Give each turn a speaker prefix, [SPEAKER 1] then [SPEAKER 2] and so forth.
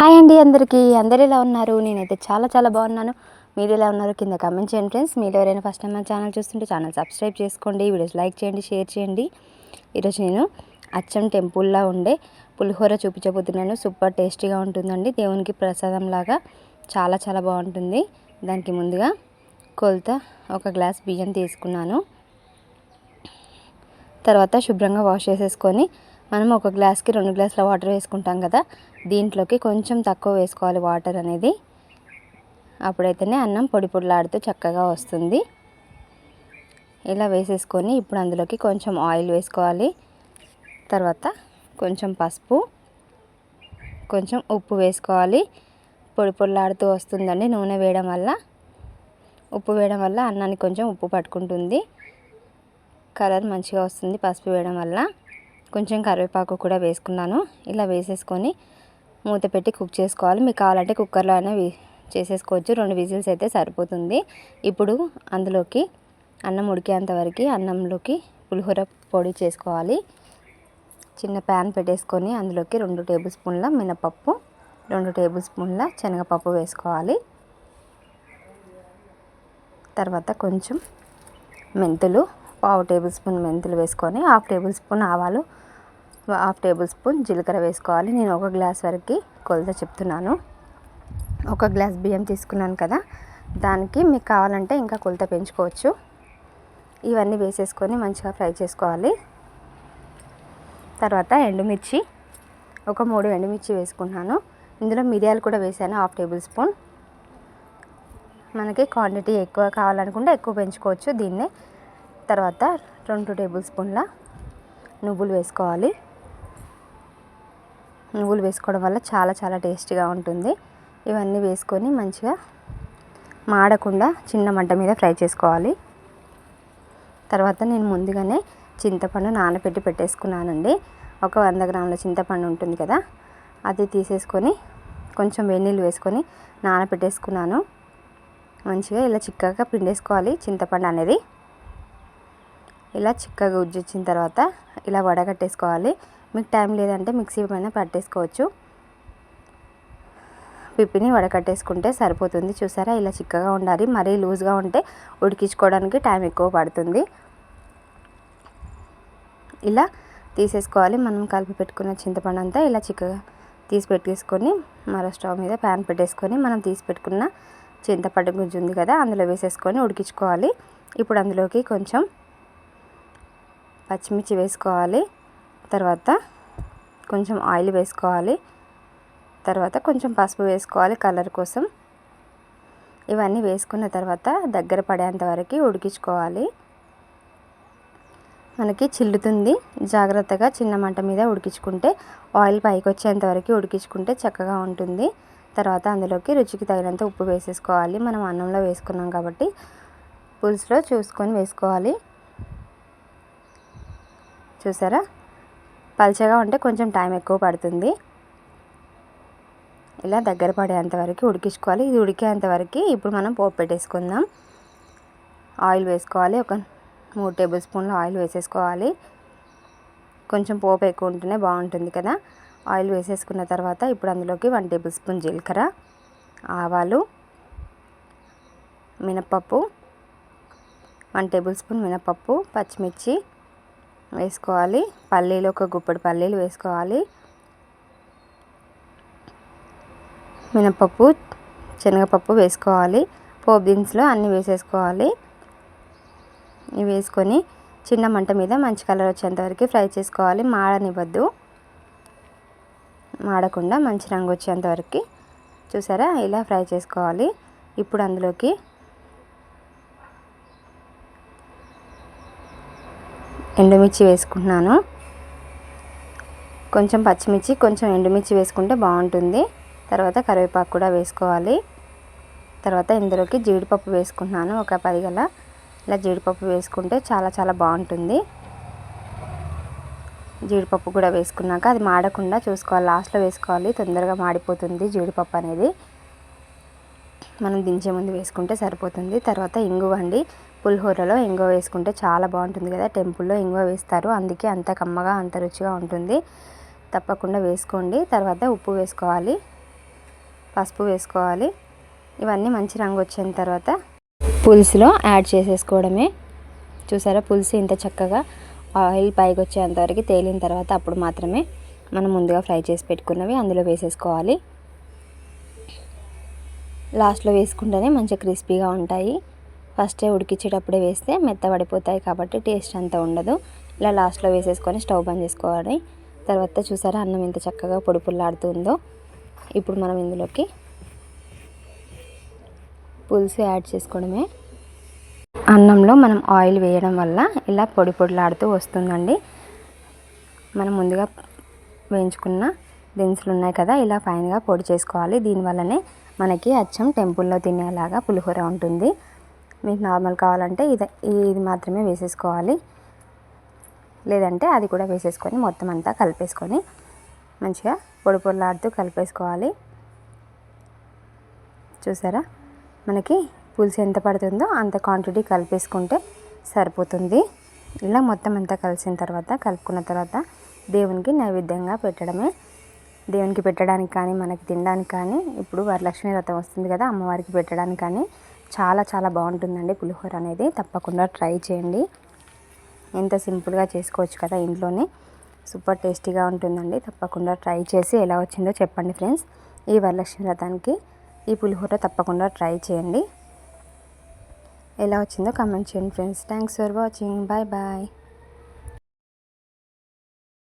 [SPEAKER 1] Hi అండి అందరికీ. అందరు ఎలా ఉన్నారు? నేనైతే చాలా చాలా బాగున్నాను. మీరు ఎలా ఉన్నారు? కింద కమెంట్ చేయండి ఫ్రెండ్స్ మీరు ఎవరైనా ఫస్ట్ టైం మన ఛానల్ చూస్తుంటే ఛానల్ సబ్స్క్రైబ్ చేసుకోండి. వీడియోస్ లైక్ చేయండి షేర్ చేయండి. ఈరోజు నేను అచ్చం టెంపుల్లా ఉండే పులిహోర చూపించబోతున్నాను. సూపర్ టేస్టీగా ఉంటుందండి. దేవునికి ప్రసాదం లాగా చాలా చాలా బాగుంటుంది. దానికి ముందుగా కొలత ఒక గ్లాస్ బియ్యం తీసుకున్నాను. తర్వాత శుభ్రంగా వాష్ చేసేసుకొని మనం ఒక గ్లాస్కి రెండు గ్లాసుల వాటర్ వేసుకుంటాం కదా దీంట్లోకి కొంచెం తక్కువ వేసుకోవాలి వాటర్ అనేది. అప్పుడైతేనే అన్నం పొడి పొడిలాడుతూ చక్కగా వస్తుంది. ఇలా వేసేసుకొని ఇప్పుడు అందులోకి కొంచెం ఆయిల్ వేసుకోవాలి. తర్వాత కొంచెం పసుపు కొంచెం ఉప్పు వేసుకోవాలి. పొడి పొడిలాడుతూ వస్తుందండి నూనె వేయడం వల్ల. ఉప్పు వేయడం వల్ల అన్నానికి కొంచెం ఉప్పు పట్టుకుంటుంది. కలర్ మంచిగా వస్తుంది పసుపు వేయడం వల్ల. కొంచెం కరివేపాకు కూడా వేసుకున్నాను. ఇలా వేసేసుకొని మూత పెట్టి కుక్ చేసుకోవాలి. మీకు కావాలంటే కుక్కర్లో అయినా చేసేసుకోవచ్చు. రెండు విజిల్స్ అయితే సరిపోతుంది. ఇప్పుడు అందులోకి అన్నం ఉడికేంత వరకు అన్నంలోకి పులిహోర పొడి చేసుకోవాలి. చిన్న ప్యాన్ పెట్టేసుకొని అందులోకి రెండు టేబుల్ స్పూన్ల మినపప్పు రెండు టేబుల్ స్పూన్ల శనగపప్పు వేసుకోవాలి. తర్వాత కొంచెం మెంతులు పావు టేబుల్ స్పూన్ మెంతులు వేసుకొని హాఫ్ టేబుల్ స్పూన్ ఆవాలు హాఫ్ టేబుల్ స్పూన్ జీలకర్ర వేసుకోవాలి. నేను ఒక గ్లాస్ వరకు కొలత చెప్తున్నాను. ఒక గ్లాస్ బియ్యం తీసుకున్నాను కదా దానికి మీకు కావాలంటే ఇంకా కొలత పెంచుకోవచ్చు. ఇవన్నీ వేసేసుకొని మంచిగా ఫ్రై చేసుకోవాలి. తర్వాత ఎండుమిర్చి ఒక మూడు ఎండుమిర్చి వేసుకున్నాను. ఇందులో మిరియాలు కూడా వేసాను హాఫ్ టేబుల్ స్పూన్. మనకి క్వాంటిటీ ఎక్కువ కావాలనుకుంటే ఎక్కువ పెంచుకోవచ్చు దీన్నే. తర్వాత రెండు టేబుల్ స్పూన్ల నువ్వులు వేసుకోవాలి. నువ్వులు వేసుకోవడం వల్ల చాలా చాలా టేస్టీగా ఉంటుంది. ఇవన్నీ వేసుకొని మంచిగా మాడకుండా చిన్న మంట మీద ఫ్రై చేసుకోవాలి. తర్వాత నేను ముందుగానే చింతపండు నానబెట్టి పెట్టేసుకున్నానండి. ఒక వంద గ్రాముల చింతపండు ఉంటుంది కదా అది తీసేసుకొని కొంచెం వెన్నీళ్ళు వేసుకొని నానబెట్టేసుకున్నాను మంచిగా ఇలా చిక్కగా పిండేసుకోవాలి చింతపండు అనేది. ఇలా చిక్కగా ఉజ్జిచ్చిన తర్వాత ఇలా వడగట్టేసుకోవాలి. మీకు టైం లేదంటే మిక్సీ పైన పట్టేసుకోవచ్చు. పిప్పిని వడకట్టేసుకుంటే సరిపోతుంది. చూసారా? ఇలా చిక్కగా ఉండాలి. మరీ లూజ్గా ఉంటే ఉడికించుకోవడానికి టైం ఎక్కువ పడుతుంది. ఇలా తీసేసుకోవాలి. మనం కలిపి పెట్టుకున్న చింతపండు అంతా ఇలా చిక్కగా తీసి పెట్టేసుకొని మరో స్టవ్ మీద ప్యాన్ పెట్టేసుకొని మనం తీసి పెట్టుకున్న చింతపండు గుజ్జు ఉంది కదా అందులో వేసేసుకొని ఉడికించుకోవాలి. ఇప్పుడు అందులోకి కొంచెం పచ్చిమిర్చి వేసుకోవాలి. తర్వాత కొంచెం ఆయిల్ వేసుకోవాలి. తర్వాత కొంచెం పసుపు వేసుకోవాలి కలర్ కోసం. ఇవన్నీ వేసుకున్న తర్వాత దగ్గర పడేంత వరకు ఉడికించుకోవాలి. మనకి చిల్లుతుంది. జాగ్రత్తగా చిన్న మంట మీద ఉడికించుకుంటే ఆయిల్ పైకి వచ్చేంత వరకు ఉడికించుకుంటే చక్కగా ఉంటుంది. తర్వాత అందులోకి రుచికి తగినంత ఉప్పు వేసేసుకోవాలి. మనం అన్నంలో వేసుకున్నాం కాబట్టి పులుసులో చూసుకొని వేసుకోవాలి. చూసారా? పల్చగా ఉంటే కొంచెం టైం ఎక్కువ పడుతుంది. ఇలా దగ్గర పడేంతవరకు ఉడికించుకోవాలి. ఇది ఉడికేంత వరకు ఇప్పుడు మనం పోపు పెట్టేసుకుందాం. ఆయిల్ వేసుకోవాలి. ఒక మూడు టేబుల్ స్పూన్లు ఆయిల్ వేసేసుకోవాలి. కొంచెం పోపు ఎక్కువ ఉంటేనే బాగుంటుంది కదా. ఆయిల్ వేసేసుకున్న తర్వాత ఇప్పుడు అందులోకి వన్ టేబుల్ స్పూన్ జీలకర్ర ఆవాలు మినపప్పు వన్ టేబుల్ స్పూన్ మినపప్పు పచ్చిమిర్చి వేసుకోవాలి. పల్లీలు ఒక గుప్పడి పల్లీలు వేసుకోవాలి. మినపప్పు శనగపప్పు వేసుకోవాలి. పోపు దినుసులు అన్నీ వేసేసుకోవాలి. ఇవి వేసుకొని చిన్న మంట మీద మంచి కలర్ వచ్చేంతవరకు ఫ్రై చేసుకోవాలి. మాడనివ్వద్దు. మాడకుండా మంచి రంగు వచ్చేంతవరకు చూసారా? ఇలా ఫ్రై చేసుకోవాలి. ఇప్పుడు అందులోకి ఎండుమిర్చి వేసుకుంటున్నాను. కొంచెం పచ్చిమిర్చి కొంచెం ఎండుమిర్చి వేసుకుంటే బాగుంటుంది. తర్వాత కరివేపాకు కూడా వేసుకోవాలి. తర్వాత ఇందులోకి జీడిపప్పు వేసుకుంటున్నాను ఒక పది గల. ఇలా జీడిపప్పు వేసుకుంటే చాలా చాలా బాగుంటుంది. జీడిపప్పు కూడా వేసుకున్నాక అది మాడకుండా చూసుకోవాలి. లాస్ట్లో వేసుకోవాలి. తొందరగా మాడిపోతుంది జీడిపప్పు అనేది. మనం దించే ముందు వేసుకుంటే సరిపోతుంది. తర్వాత ఇంగువ అండి. పులిహోరలో ఇంగువ వేసుకుంటే చాలా బాగుంటుంది కదా. టెంపుల్లో ఇంగువ వేస్తారు. అందుకే అంత కమ్మగా అంత రుచిగా ఉంటుంది. తప్పకుండా వేసుకోండి. తర్వాత ఉప్పు వేసుకోవాలి. పసుపు వేసుకోవాలి. ఇవన్నీ మంచి రంగు వచ్చిన తర్వాత పులుసులో యాడ్ చేసేసుకోవడమే. చూసారా? పులుసు ఇంత చక్కగా ఆయిల్ పైకి వచ్చేంతవరకు తేలిన తర్వాత అప్పుడు మాత్రమే మనం ముందుగా ఫ్రై చేసి పెట్టుకున్నవి అందులో వేసేసుకోవాలి. లాస్ట్లో వేసుకుంటేనే మంచిగా క్రిస్పీగా ఉంటాయి. ఫస్టే ఉడికించేటప్పుడే వేస్తే మెత్తబడిపోతాయి కాబట్టి టేస్ట్ అంత ఉండదు. ఇలా లాస్ట్లో వేసేసుకొని స్టవ్ బంద్ చేసుకోవాలి. తర్వాత చూసారా అన్నం ఎంత చక్కగా పొడి పుల్లాడుతుందో ఇప్పుడు మనం ఇందులోకి పులుసు యాడ్ చేసుకోవడమే. అన్నంలో మనం ఆయిల్ వేయడం వల్ల ఇలా పొడి పొడిలాడుతూ వస్తుందండి. మనం ముందుగా వేయించుకున్న దినుసులు ఉన్నాయి కదా ఇలా ఫైన్గా పొడి చేసుకోవాలి. దీనివల్లనే మనకి అచ్చం టెంపుల్లో తినేలాగా పులిహోర ఉంటుంది. మీకు నార్మల్ కావాలంటే ఇది ఇది మాత్రమే వేసేసుకోవాలి. లేదంటే అది కూడా వేసేసుకొని మొత్తం అంతా కలిపేసుకొని మంచిగా పొడి పొడిలాడుతూ కలిపేసుకోవాలి. చూసారా? మనకి పులుసు ఎంత పడుతుందో అంత క్వాంటిటీ కలిపేసుకుంటే సరిపోతుంది. ఇలా మొత్తం అంతా కలిసిన తర్వాత కలుపుకున్న తర్వాత దేవునికి నైవేద్యంగా పెట్టడమే దేవునికి పెట్టడానికి కానీ మనకి తినడానికి కానీ ఇప్పుడు వరలక్ష్మి వ్రతం వస్తుంది కదా అమ్మవారికి పెట్టడానికి కానీ చాలా చాలా బాగుంటుందండి పులిహోర అనేది. తప్పకుండా ట్రై చేయండి. ఎంత సింపుల్గా చేసుకోవచ్చు కదా ఇంట్లోనే. సూపర్ టేస్టీగా ఉంటుందండి. తప్పకుండా ట్రై చేసి ఎలా వచ్చిందో చెప్పండి ఫ్రెండ్స్. ఈ వరలక్ష్మి వ్రతానికి ఈ పులిహోర తప్పకుండా ట్రై చేయండి. ఎలా వచ్చిందో కామెంట్ చేయండి friends. Thanks for watching. Bye bye.